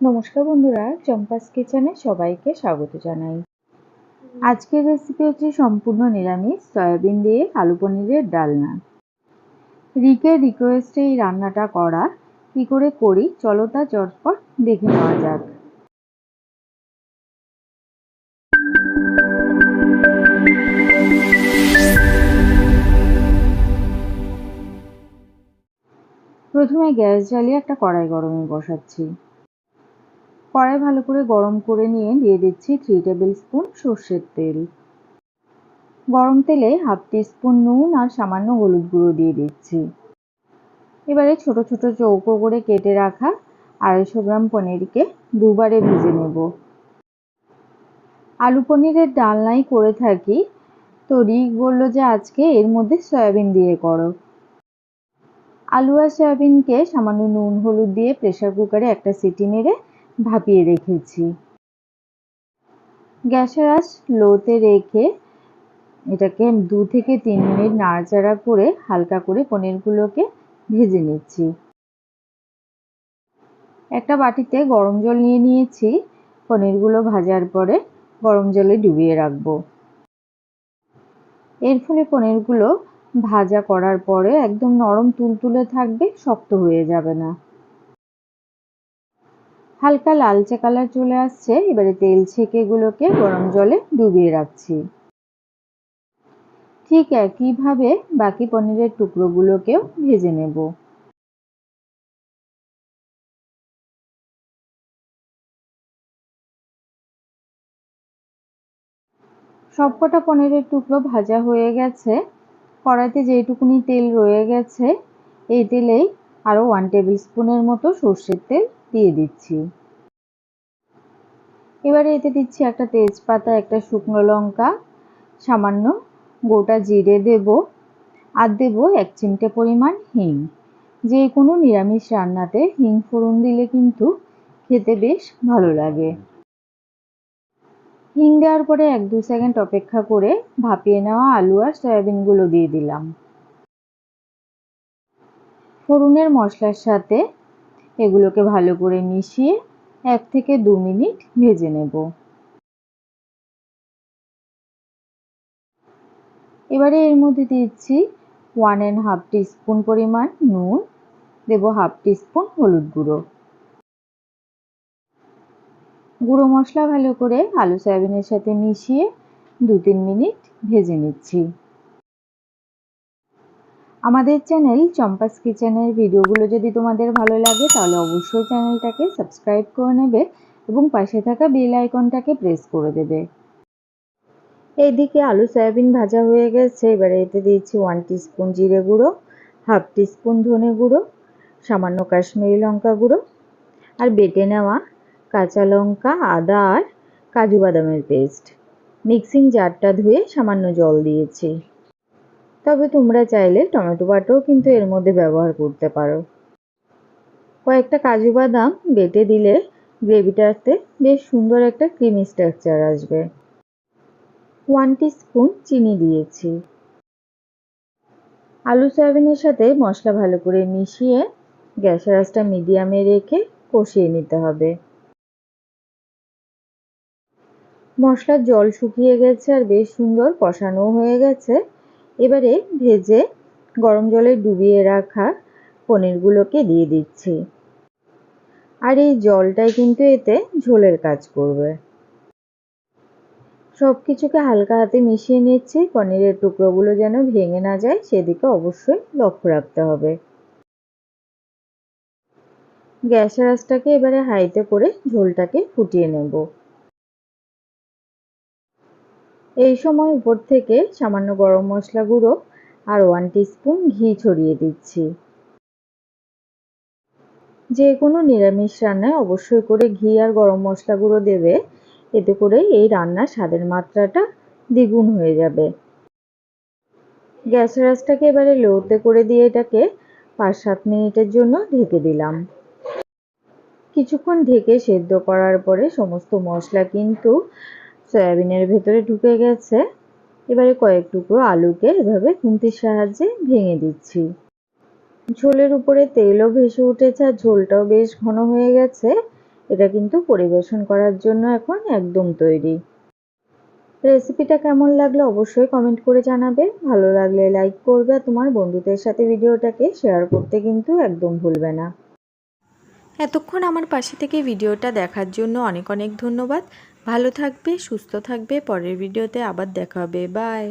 নমস্কার বন্ধুরা, চম্পাস কিচেনে সবাইকে স্বাগত জানাই। আজকের রেসিপি হচ্ছে সম্পূর্ণ নিরামিষ, সয়াবিন দিয়ে আলু পনিরের ডালনা। রিকের রিকোয়েস্টে এই রান্নাটা করা। কি করে করি? চলো তা চটপট দেখে নেওয়া যাক। প্রথমে গ্যাস জ্বালিয়ে একটা কড়াই গরমে বসাচ্ছি। কড়াই ভালো করে গরম করে নিয়ে দিয়ে দিচ্ছি থ্রি টেবিল স্পুন সর্ষের তেল। গরম তেলে হাফ স্পুন নুন আর সামান্য হলুদ গুঁড়ো দিয়ে দিচ্ছি। এবারে ছোট ছোট চৌকো করে কেটে রাখা আড়াইশো গ্রাম পনিরকে দুবারে ভেজে নেব। আলু পনিরের ডালনাই করে থাকি। তো রিক বলল যে আজকে এর মধ্যে সয়াবিন দিয়ে করো। আলু আর সয়াবিনকে সামান্য নুন, হলুদ দিয়ে প্রেশার কুকারে একটা সিটি মেরে ভাপিয়ে রেখেছি। গ্যাসের আঁচ লোতে রেখে এটাকে দু থেকে তিন মিনিট নাড়াচাড়া করে হালকা করে পনিরগুলোকে ভেজে নিচ্ছি। একটা বাটিতে গরম জল নিয়ে নিয়েছি। পনিরগুলো ভাজার পরে গরম জলে ডুবিয়ে রাখব। এর ফলে পনিরগুলো ভাজা করার পরে একদম নরম তুলতুলে থাকবে, শক্ত হয়ে যাবে না। হালকা লালচে কালার চলে আসছে। এবারে তেল ছেঁকে এগুলোকে গরম জলে ডুবিয়ে রাখছি। ঠিক একইভাবে বাকি পনিরের টুকরোগুলোকেও ভেজে নেব। সবকটা পনিরের টুকরো ভাজা হয়ে গেছে। কড়াইতে যেইটুকুনি তেল রয়ে গেছে, এই তেলেই আরও ওয়ান টেবিল স্পুনের মতো সর্ষের তেল দিয়ে দিচ্ছি। এবারে এতে দিচ্ছি একটা তেজপাতা, একটা শুকনো লঙ্কা, সামান্য গোটা জিরে দেব আর দেব এক চিমটে পরিমাণ হিং। যে কোনো নিরামিষ রান্নাতে হিং ফোড়ন দিলে কিন্তু খেতে বেশ ভালো লাগে। হিং দেওয়ার পরে এক দু সেকেন্ড অপেক্ষা করে ভাপিয়ে নেওয়া আলু আর সয়াবিনগুলো দিয়ে দিলাম। ফোড়নের মশলার সাথে এগুলোকে ভালো করে মিশিয়ে এক থেকে দু মিনিট ভেজে নেব। এবারে এর মধ্যে দিচ্ছি ওয়ান অ্যান্ড হাফ স্পুন পরিমাণ নুন, দেব হাফ স্পুন হলুদ গুঁড়ো। গুঁড়ো মশলা ভালো করে আলু সয়াবিনের সাথে মিশিয়ে দু তিন মিনিট ভেজে নিচ্ছি। আমাদের চ্যানেল চম্পাস কিচেনের ভিডিওগুলো যদি তোমাদের ভালো লাগে, তাহলে অবশ্যই চ্যানেলটাকে সাবস্ক্রাইব করে নেবে এবং পাশে থাকা বেল আইকনটাকে প্রেস করে দেবে। এইদিকে আলু সয়াবিন ভাজা হয়ে গেছে। এবারে এতে দিয়েছি ওয়ান স্পুন জিরে গুঁড়ো হাফ স্পুন ধনে গুঁড়ো, সামান্য কাশ্মীরি লঙ্কা গুঁড়ো আর বেটে নেওয়া কাঁচা লঙ্কা, আদা আর কাজু বাদামের পেস্ট মিক্সিং জারটা ধুয়ে সামান্য জল দিয়েছি। তবে তোমরা চাইলে টমেটো বাটাও কিন্তু এর মধ্যে ব্যবহার করতে পারো। কয়েকটা কাজু বাদাম বেটে দিলে গ্রেভিটাতে বেশ সুন্দর একটা ক্রিমি স্ট্রাকচার আসবে। ওয়ান স্পুন চিনি দিয়েছি। আলু সয়াবিনের সাথে মশলা ভালো করে মিশিয়ে গ্যাসের আঁচটা মিডিয়ামে রেখে কষিয়ে নিতে হবে। মশলার জল শুকিয়ে গেছে আর বেশ সুন্দর কষানো হয়ে গেছে। এবারে ভেজে গরম জলে ডুবিয়ে রাখা পনিরগুলোকে দিয়ে দিচ্ছি। আর এই জলটাই কিন্তু এতে ঝোলের কাজ করবে। সব কিছুকে হালকা হাতে মিশিয়ে নিচ্ছি, পনিরের টুকরোগুলো যেন ভেঙে না যায়, সেদিকে অবশ্যই লক্ষ্য রাখতে হবে। গ্যাসের আঁচটাকে এবারে হাইতে করে ঝোলটাকে ফুটিয়ে নেব। এই সময় উপর থেকে সামান্য গরম মশলা গুঁড়ো আর ওয়ান স্পুন ঘি ছড়িয়ে দিচ্ছি। যে কোনো নিরামিষ রান্নায় অবশ্যই করে ঘি আর গরম মশলা গুঁড়ো দেবে। এতে করে এই রান্নার স্বাদের মাত্রাটা দ্বিগুণ হয়ে যাবে। গ্যাসের আঁচটাকে এবারে লোতে করে দিয়ে এটাকে পাঁচ সাত মিনিটের জন্য ঢেকে দিলাম। কিছুক্ষণ ঢেকে সেদ্ধ করার পরে সমস্ত মশলা কিন্তু সয়াবিনের ভেতরে ঢুকে গেছে। এবারে কয়েক টুকরো আলুকে এভাবে খুন্তির সাহায্যে ভেঙে দিচ্ছি। ঝোলের উপরে তেলও ভেসে উঠেছে আর ঝোলটাও বেশ ঘন হয়ে গেছে। এটা কিন্তু পরিবেশন করার জন্য এখন একদম তৈরি। রেসিপিটা কেমন লাগল অবশ্যই কমেন্ট করে জানাবে। ভালো লাগলে লাইক করবে আর তোমার বন্ধুদের সাথে ভিডিওটাকে শেয়ার করতে কিন্তু একদম ভুলবে না। এতক্ষণ আমার পাশে থেকে ভিডিওটা দেখার জন্য অনেক অনেক ধন্যবাদ। ভালো থাকবে সুস্থ থাকবে পরের ভিডিওতে আবার দেখা হবে বাই